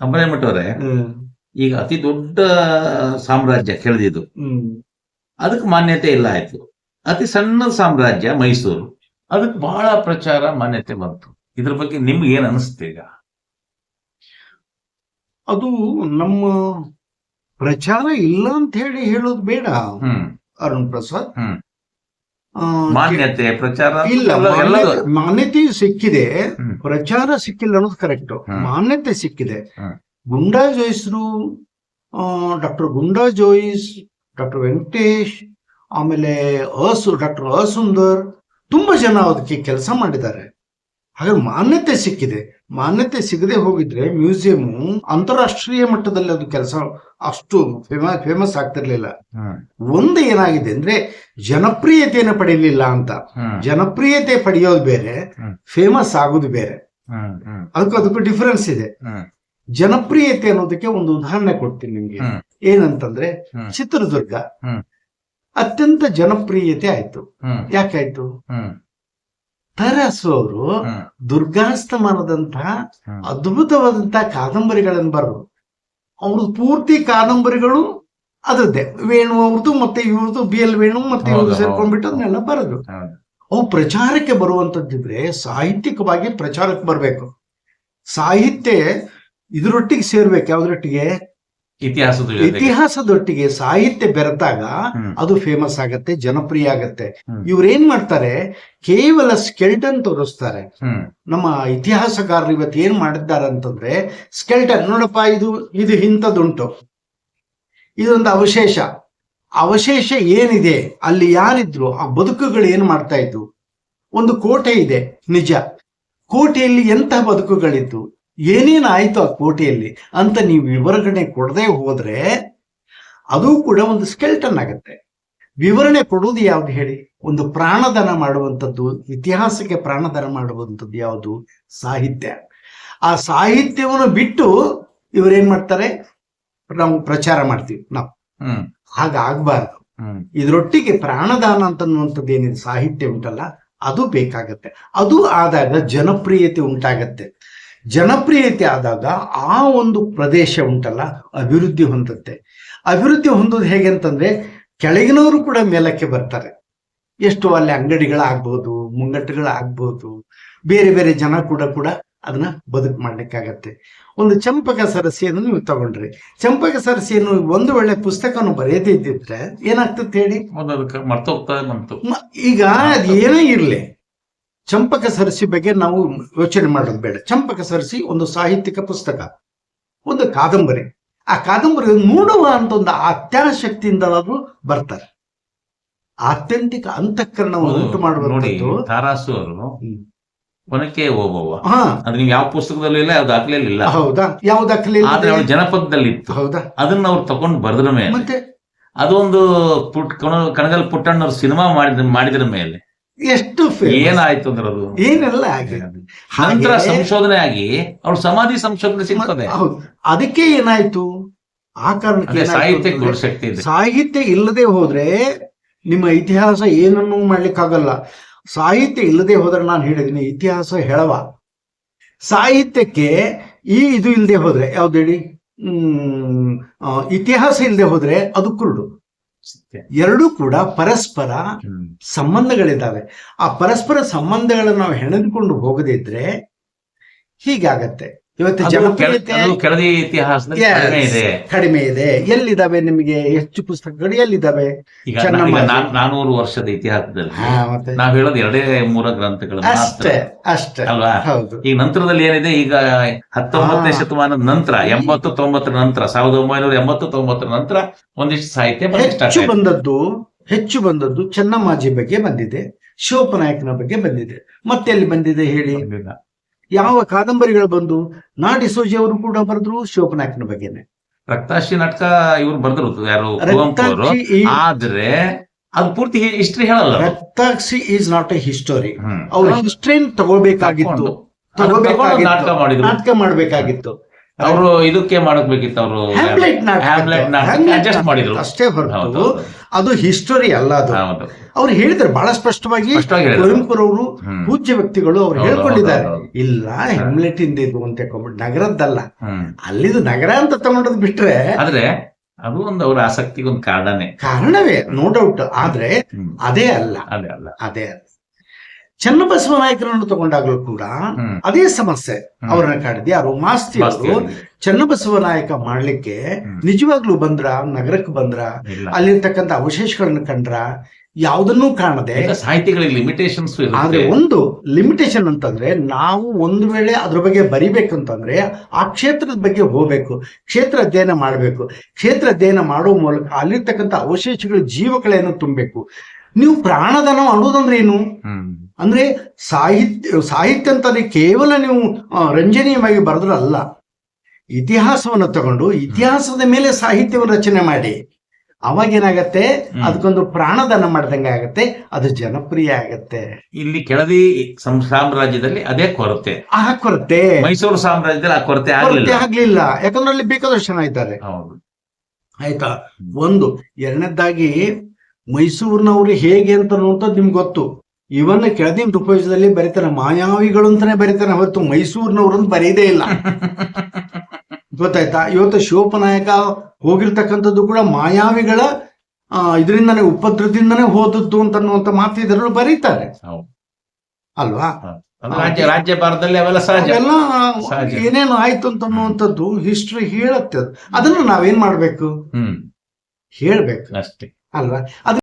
ಅಂಬರೀಮಠ ಅವರೇ ಈಗ ಅತಿ ದೊಡ್ಡ ಸಾಮ್ರಾಜ್ಯ ಕೆಳದಿದ್ದು. ಅದಕ್ಕೆ ಮಾನ್ಯತೆ ಇಲ್ಲ ಆಯ್ತು. ಅತಿ ಸಣ್ಣ ಸಾಮ್ರಾಜ್ಯ ಮೈಸೂರು. ಅದಕ್ಕೆ ಬಹಳ ಪ್ರಚಾರ ಮಾನ್ಯತೆ ಬಂತು. ಇದ್ರ ಬಗ್ಗೆ ನಿಮ್ಗೆ ಏನ್ ಅನಿಸ್ತು ಈಗ? ಅದು ನಮ್ಮ ಪ್ರಚಾರ ಇಲ್ಲ ಅಂತ ಹೇಳಿ ಹೇಳೋದು ಬೇಡ. ಅರುಣ್ ಪ್ರಸಾದ್. ಮಾನ್ಯತೆ ಪ್ರಚಾರ ಇಲ್ಲ ಮಾನ್ಯತೆ ಸಿಕ್ಕಿದೆ. ಪ್ರಚಾರ ಸಿಕ್ಕಿಲ್ಲ ಅನ್ನೋದು ಕರೆಕ್ಟ್. ಮಾನ್ಯತೆ ಸಿಕ್ಕಿದೆ. ಗುಂಡಾ ಜೋಯಿಸ್ರು ಡಾಕ್ಟರ್ ಗುಂಡಾ ಜೋಯಿಸ್ ಡಾಕ್ಟರ್ ವೆಂಕಟೇಶ್ ಆಮೇಲೆ ಅಸು ಡಾಕ್ಟರ್ ಅಸುಂದರ್ ತುಂಬಾ ಜನ ಅದಕ್ಕೆ ಕೆಲಸ ಮಾಡಿದ್ದಾರೆ. ಹಾಗೆ ಮಾನ್ಯತೆ ಸಿಕ್ಕಿದೆ. ಮಾನ್ಯತೆ ಸಿಗದೆ ಹೋಗಿದ್ರೆ ಮ್ಯೂಸಿಯಂ ಅಂತಾರಾಷ್ಟ್ರೀಯ ಮಟ್ಟದಲ್ಲಿ ಅದು ಕೆಲಸ ಅಷ್ಟು ಫೇಮಸ್ ಫೇಮಸ್ ಆಗ್ತಿರ್ಲಿಲ್ಲ. ಒಂದು ಏನಾಗಿದೆ ಅಂದ್ರೆ ಜನಪ್ರಿಯತೆಯನ್ನು ಪಡೆಯಲಿಲ್ಲ ಅಂತ. ಜನಪ್ರಿಯತೆ ಪಡೆಯೋದು ಬೇರೆ ಫೇಮಸ್ ಆಗೋದು ಬೇರೆ. ಅದಕ್ಕೂ ಅದಕ್ಕೂ ಡಿಫರೆನ್ಸ್ ಇದೆ. ಜನಪ್ರಿಯತೆ ಅನ್ನೋದಕ್ಕೆ ಒಂದು ಉದಾಹರಣೆ ಕೊಡ್ತೀನಿ ನಿಮ್ಗೆ. ಏನಂತಂದ್ರೆ ಚಿತ್ರದುರ್ಗ ಅತ್ಯಂತ ಜನಪ್ರಿಯತೆ ಆಯ್ತು. ಯಾಕಾಯ್ತು? ತರಾಸು ಅವರು ದುರ್ಗಾಸ್ತಮಾನದಂತಹ. ಅದ್ಭುತವಾದಂತಹ ಕಾದಂಬರಿಗಳನ್ನು ಬರೆದ್ರು. ಅವ್ರದ್ದು ಪೂರ್ತಿ ಕಾದಂಬರಿಗಳು ಅದದ್ದೇ. ವೇಣು ಅವ್ರದ್ದು ಮತ್ತೆ ಇವ್ರದ್ದು ಬಿ ಎಲ್ ವೇಣು ಮತ್ತೆ ಇವ್ರದ್ದು ಸೇರ್ಕೊಂಡ್ಬಿಟ್ಟು ಅದನ್ನೆಲ್ಲ ಬರೆದ್ರು. ಹೌದು. ಅವು ಪ್ರಚಾರಕ್ಕೆ ಬರುವಂತದ್ದಿದ್ರೆ ಸಾಹಿತ್ಯಿಕವಾಗಿ ಪ್ರಚಾರಕ್ಕೆ ಬರಬೇಕು. ಸಾಹಿತ್ಯ ಇದರೊಟ್ಟಿಗೆ ಸೇರ್ಬೇಕು. ಯಾವ್ದ್ರೊಟ್ಟಿಗೆ? ಇತಿಹಾಸದ ಇತಿಹಾಸದೊಟ್ಟಿಗೆ ಸಾಹಿತ್ಯ ಬೆರೆತಾಗ ಅದು ಫೇಮಸ್ ಆಗತ್ತೆ ಜನಪ್ರಿಯ ಆಗತ್ತೆ. ಇವ್ರೇನ್ ಮಾಡ್ತಾರೆ? ಕೇವಲ ಸ್ಕೆಲ್ಟನ್ ತೋರಿಸ್ತಾರೆ. ನಮ್ಮ ಇತಿಹಾಸಕಾರರು ಇವತ್ತು ಏನ್ ಮಾಡಿದ್ದಾರೆ ಅಂತಂದ್ರೆ ಸ್ಕೆಲ್ಟನ್ ನೋಡಪ್ಪ ಇದು ಇದು ಇಂಥದ್ದುಂಟು. ಇದೊಂದು ಅವಶೇಷ. ಅವಶೇಷ ಏನಿದೆ? ಅಲ್ಲಿ ಯಾರಿದ್ರು ಆ ಬದುಕುಗಳು ಏನ್ ಮಾಡ್ತಾ ಇದ್ವು? ಒಂದು ಕೋಟೆ ಇದೆ ನಿಜ. ಕೋಟೆಯಲ್ಲಿ ಎಂತಹ ಬದುಕುಗಳಿತ್ತು ಏನೇನ್ ಆಯ್ತು ಆ ಕೋಟೆಯಲ್ಲಿ ಅಂತ ನೀವು ವಿವರಣೆ ಕೊಡದೆ ಹೋದ್ರೆ ಅದು ಕೂಡ ಒಂದು ಸ್ಕೆಲ್ಟನ್ ಆಗುತ್ತೆ. ವಿವರಣೆ ಕೊಡೋದು ಯಾವ್ದು ಹೇಳಿ? ಒಂದು ಪ್ರಾಣದಾನ ಮಾಡುವಂಥದ್ದು ಇತಿಹಾಸಕ್ಕೆ ಪ್ರಾಣದಾನ ಮಾಡುವಂಥದ್ದು ಯಾವುದು? ಸಾಹಿತ್ಯ. ಆ ಸಾಹಿತ್ಯವನ್ನು ಬಿಟ್ಟು ಇವರೇನ್ ಮಾಡ್ತಾರೆ? ನಾವು ಪ್ರಚಾರ ಮಾಡ್ತೀವಿ ನಾವು. ಹ್ಮ್. ಹಾಗಾಗ್ಬಾರ್ದು. ಇದರೊಟ್ಟಿಗೆ ಪ್ರಾಣದಾನ ಅಂತನ್ನುವಂಥದ್ದು ಏನಿದೆ? ಸಾಹಿತ್ಯ ಉಂಟಲ್ಲ ಅದು ಬೇಕಾಗತ್ತೆ. ಅದು ಆದಾಗ ಜನಪ್ರಿಯತೆ ಉಂಟಾಗತ್ತೆ. ಜನಪ್ರಿಯತೆ ಆದಾಗ ಆ ಒಂದು ಪ್ರದೇಶ ಉಂಟಲ್ಲ ಅಭಿವೃದ್ಧಿ ಹೊಂದುತ್ತೆ. ಅಭಿವೃದ್ಧಿ ಹೊಂದೋದು ಹೇಗೆ ಅಂತಂದ್ರೆ ಕೆಳಗಿನವರು ಕೂಡ ಮೇಲಕ್ಕೆ ಬರ್ತಾರೆ. ಎಷ್ಟು ಅಲ್ಲಿ ಅಂಗಡಿಗಳಾಗ್ಬೋದು ಮುಂಗಟ್ಟುಗಳಾಗ್ಬೋದು ಬೇರೆ ಬೇರೆ ಜನ ಕೂಡ ಕೂಡ ಅದನ್ನ ಬದುಕು ಮಾಡ್ಲಿಕ್ಕಾಗತ್ತೆ ಒಂದು ಚಂಪಕ ಸರಸಿಯನ್ನು ನೀವು ತಗೊಂಡ್ರಿ. ಚಂಪಕ ಸರಸಿಯನ್ನು ಒಂದು ಒಳ್ಳೆ ಪುಸ್ತಕವನ್ನು ಬರೆಯದೇ ಇದ್ದಿದ್ರೆ ಏನಾಗ್ತದೆ ಹೇಳಿ? ಈಗ ಅದೇನೇ ಏನೇ ಇರಲಿ. ಚಂಪಕ ಸರಸಿ ಬಗ್ಗೆ ನಾವು ಯೋಚನೆ ಮಾಡೋದು ಬೇಡ. ಚಂಪಕ ಸರಸಿ ಒಂದು ಸಾಹಿತ್ಯಿಕ ಪುಸ್ತಕ ಒಂದು ಕಾದಂಬರಿ. ಆ ಕಾದಂಬರಿ ನೋಡುವ ಅಂತ ಒಂದು ಅತ್ಯಾಶಕ್ತಿಯಿಂದಲಾದ್ರೂ ಬರ್ತಾರೆ. ಆತ್ಯಂತಿಕ ಅಂತಃಕರಣವನ್ನು ಉಂಟು ನೋಡಿ ಮಾಡುವಂಥದ್ದು ತಾರಾಸು ಅವರು ಕೊನಕ್ಕೆ ಕೊನಕೆ ಓಬವ್ವ ಅದು ನೀವು ಯಾವ ಪುಸ್ತಕದಲ್ಲೂ ಇಲ್ಲ ಯಾವ ದಾಖಲೆಯಲ್ಲಿ ಇಲ್ಲ. ಹೌದಾ? ಯಾವ ದಾಖಲೆ ಆದ್ರೆ ಅವಳು ಜನಪದದಲ್ಲಿ ಇತ್ತು ಹೌದಾ? ಅದನ್ನ ಅವ್ರು ತಗೊಂಡು ಬರೆದ್ರ ಮೇಲೆ. ಮತ್ತೆ? ಅದೊಂದು ಪುಟ್ ಕಣ- ಕಣಗಲ್ ಪುಟ್ಟಣ್ಣವ್ರು ಸಿನಿಮಾ ಮಾಡಿದ ಮಾಡಿದ್ರ ಮೇಲೆ. ಎಷ್ಟು. ಏನಾಯ್ತು ಅಂದ್ರೆ ಅದು? ಏನೆಲ್ಲ ನಂತರ ಸಂಶೋಧನೆ ಆಗಿ ಅವ್ರ ಸಮಾಧಿ ಸಂಶೋಧನೆ ಸಿಗ್ತದೆ. ಅದಕ್ಕೆ ಏನಾಯ್ತು? ಆ ಕಾರಣಕ್ಕೆ ಸಾಹಿತ್ಯ ಸಾಹಿತ್ಯ ಇಲ್ಲದೆ ಹೋದ್ರೆ ನಿಮ್ಮ ಇತಿಹಾಸ ಏನನ್ನೂ ಮಾಡ್ಲಿಕ್ಕಾಗಲ್ಲ. ಸಾಹಿತ್ಯ ಇಲ್ಲದೆ ಹೋದ್ರೆ ನಾನು ಹೇಳಿದೀನಿ ಇತಿಹಾಸ ಹೇಳವ. ಸಾಹಿತ್ಯಕ್ಕೆ ಈ ಇದು ಇಲ್ಲದೆ ಹೋದ್ರೆ ಯಾವ್ದು ಹೇಳಿ? ಹ್ಮ್ ಇತಿಹಾಸ ಇಲ್ಲದೆ ಹೋದ್ರೆ ಅದು ಕುರುಡು. ಎರಡೂ ಕೂಡ ಪರಸ್ಪರ. ಸಂಬಂಧಗಳಿದ್ದಾವೆ ಆ ಪರಸ್ಪರ ಸಂಬಂಧಗಳನ್ನು ನಾವು ಹೆಣೆದುಕೊಂಡು ಹೋಗದಿದ್ರೆ ಹೀಗಾಗತ್ತೆ ಇವತ್ತು ಜನಪ್ರಿಯತೆ ಕೆಳದಿ ಇತಿಹಾಸದಲ್ಲಿ ಕಡಿಮೆ ಇದೆ. ಕಡಿಮೆ ಇದೆ. ಎಲ್ಲಿದ್ದಾವೆ ನಿಮಗೆ? ಹೆಚ್ಚು ಪುಸ್ತಕಗಳು ಎಲ್ಲಿದ್ದಾವೆ? ಈಗ. ನಾನೂರು ವರ್ಷದ ಇತಿಹಾಸದಲ್ಲಿ ನಾವು ಹೇಳೋದು ಎರಡೇ ಮೂರ ಗ್ರಂಥಗಳು ಅಷ್ಟೇ ಅಷ್ಟೇ. ಅಲ್ವಾ? ಈಗ ನಂತರದಲ್ಲಿ ಏನಿದೆ? ಈಗ ಹತ್ತೊಂಬತ್ತನೇ. ಶತಮಾನದ ನಂತರ ಎಂಬತ್ತು ತೊಂಬತ್ತರ ನಂತರ ಸಾವಿರದ ಒಂಬೈನೂರ ಎಂಬತ್ತು ತೊಂಬತ್ತರ ನಂತರ ಒಂದಿಷ್ಟು ಸಾಹಿತ್ಯ ಹೆಚ್ಚು ಬಂದದ್ದು ಹೆಚ್ಚು ಬಂದದ್ದು ಚೆನ್ನಮ್ಮಾಜಿ ಬಗ್ಗೆ ಬಂದಿದೆ ಶಿವಪ್ಪನಾಯಕನ ಬಗ್ಗೆ ಬಂದಿದೆ. ಮತ್ತೆ ಎಲ್ಲಿ ಬಂದಿದೆ ಹೇಳಿ? ಯಾವ ಕಾದಂಬರಿಗಳು ಬಂದು ನಾಡಿಸೋಜಿ ಅವರು ಕೂಡ ಬರೆದ್ರು ಶಿವಪ್ಪನಾಯಕನ ಬಗ್ಗೆನೆ. ರಕ್ತಾಶಿ ನಾಟಕ ಇವ್ರು ಬರೆದ್ರು ಯಾರು ಆದ್ರೆ ಅದು ಪೂರ್ತಿ ಹಿಸ್ಟ್ರಿ ಹೇಳಲ್ಲ. Raktakshi is not a history ಅವರು ಹಿಸ್ಟ್ರಿನ್ ತಗೋಬೇಕಾಗಿತ್ತು. ನಾಟಕ ಮಾಡ್ಬೇಕಾಗಿತ್ತು. ಅವರು ಇದಕ್ಕೆ ಮಾಡಬೇಕಿತ್ತು ಅವರು ಹ್ಯಾಮ್ಲೆಟ್ ನಾಟಕ adjust ಮಾಡಿದ್ರು. ಅಷ್ಟೇ ಹೊರತು ಅದು ಹಿಸ್ಟೋರಿ ಅಲ್ಲ ಅದು. ಅವ್ರು ಹೇಳಿದ್ದಾರೆ ಬಹಳ ಸ್ಪಷ್ಟವಾಗಿ ಹೇಳಿದ್ರು. ಕುವೆಂಪುರವರು ಪೂಜ್ಯ ವ್ಯಕ್ತಿಗಳು ಅವ್ರು ಹೇಳ್ಕೊಂಡಿದ್ದಾರೆ. ಇಲ್ಲ ಹೆಮ್ಲೆಟ್ ಇಂದ ಇದು ಅಂತ ನಗರದ್ದಲ್ಲ. ಅಲ್ಲಿದು ನಗರ ಅಂತ ತಗೊಂಡದ್ ಬಿಟ್ರೆ ಆದ್ರೆ ಅದು ಒಂದು ಅವರ ಆಸಕ್ತಿಗೆ ಒಂದು ಕಾರಣನೇ. ಕಾರಣವೇ ನೋ ಡೌಟ್ ಆದ್ರೆ ಅದೇ ಅಲ್ಲ. ಅದೇ ಅಲ್ಲ. ಅದೇ ಅಲ್ಲ. ಚನ್ನಬಸವ ನಾಯಕರನ್ನು ತಗೊಂಡಾಗಲೂ ಕೂಡ ಅದೇ ಸಮಸ್ಯೆ ಅವರನ್ನ ಅವ್ರನ್ನ ಕಾಡಿದೆ. ಯಾರು? ಮಾಸ್ತಿ ಅವರು ಅವ್ರಿಗೆ. ಚನ್ನಬಸವ ನಾಯಕ ಮಾಡ್ಲಿಕ್ಕೆ. ನಿಜವಾಗ್ಲೂ ಬಂದ್ರ? ನಗರಕ್ಕೆ ಬಂದ್ರ? ಅಲ್ಲಿರ್ತಕ್ಕಂಥ ಅವಶೇಷಗಳನ್ನ ಕಂಡ್ರ? ಯಾವುದನ್ನೂ ಕಾಣದೆ. ಸಾಹಿತಿಗಳಿಗೆ ಲಿಮಿಟೇಷನ್ಸ್ ಆದ್ರೆ ಒಂದು ಲಿಮಿಟೇಷನ್ ಅಂತಂದ್ರೆ ನಾವು ಒಂದು ವೇಳೆ ಅದ್ರ ಬಗ್ಗೆ ಬರಿಬೇಕಂತಂದ್ರೆ ಆ ಕ್ಷೇತ್ರದ ಬಗ್ಗೆ ಹೋಗ್ಬೇಕು. ಕ್ಷೇತ್ರ ಅಧ್ಯಯನ ಮಾಡಬೇಕು. ಕ್ಷೇತ್ರ ಅಧ್ಯಯನ ಮಾಡುವ ಮೂಲಕ ಅಲ್ಲಿರ್ತಕ್ಕಂಥ ಅವಶೇಷಗಳ ಜೀವಕಳೆಯನ್ನು ತುಂಬಬೇಕು. ನೀವು ಪ್ರಾಣದಾನ ಅನ್ನೋದಂದ್ರೆ ಏನು? ಅಂದ್ರೆ ಸಾಹಿತ್ಯ ಸಾಹಿತ್ಯ ಅಂತಲೇ ಕೇವಲ ನೀವು ರಂಜನೀಯವಾಗಿ ಬರೆದ್ರಲ್ಲ ಇತಿಹಾಸವನ್ನು ತಗೊಂಡು ಇತಿಹಾಸದ ಮೇಲೆ ಸಾಹಿತ್ಯವನ್ನು ರಚನೆ ಮಾಡಿ. ಅವಾಗ ಏನಾಗತ್ತೆ? ಹ್ಮ್. ಅದಕ್ಕೊಂದು ಪ್ರಾಣದಾನ ಮಾಡ್ದಂಗೆ ಆಗತ್ತೆ. ಅದು ಜನಪ್ರಿಯ ಆಗತ್ತೆ. ಇಲ್ಲಿ ಕೆಳದಿ ಸಾಮ್ರಾಜ್ಯದಲ್ಲಿ ಅದೇ ಕೊರತೆ. ಆ ಕೊರತೆ. ಮೈಸೂರು ಸಾಮ್ರಾಜ್ಯದಲ್ಲಿ ಆ ಕೊರತೆ ಆಗ್ಲಿಲ್ಲ. ಯಾಕಂದ್ರೆ ಅಲ್ಲಿ ಬೇಕಾದಷ್ಟು ಜನ ಇದ್ದಾರೆ. ಆಯ್ತಾ? ಒಂದು ಎರಡನೇದಾಗಿ ಮೈಸೂರಿನವರು ಹೇಗೆ ಅಂತ ನೋಡ್ತದ್ ನಿಮ್ಗೆ ಗೊತ್ತು. ಇವನ್ನ ಕೆಳದಿನ ಉಪಯೋಗದಲ್ಲಿ ಬರೀತಾನೆ ಮಾಯಾವಿಗಳು ಅಂತಾನೆ ಬರೀತಾನೆ ಹೊರತು ಮೈಸೂರಿನವ್ರು ಅಂತ ಬರೀದೇ ಇಲ್ಲ. ಗೊತ್ತಾಯ್ತಾ? ಇವತ್ತು ಶಿವಪ್ಪನಾಯಕ ಹೋಗಿರ್ತಕ್ಕಂಥದ್ದು ಕೂಡ ಮಾಯಾವಿಗಳ ಇದರಿಂದನೇ ಉಪದ್ರದಿಂದನೇ ಹೋದದ್ದು ಅಂತ ಅನ್ನುವಂತ ಮಾತು ಇದರಲ್ಲಿ ಬರೀತಾರೆ. ಅಲ್ವಾ? ರಾಜ್ಯ ರಾಜ್ಯ ಭಾರತದಲ್ಲಿ ಅವೆಲ್ಲ ಸಹಜ. ಏನೇನು ಆಯ್ತು ಅಂತ ಅನ್ನುವಂಥದ್ದು ಹಿಸ್ಟ್ರಿ ಹೇಳತ್ತೆ. ಅದನ್ನು ನಾವೇನ್ ಮಾಡ್ಬೇಕು? ಹೇಳ್ಬೇಕು. ಅಷ್ಟೇ. ಅಲ್ವಾ? ಅದು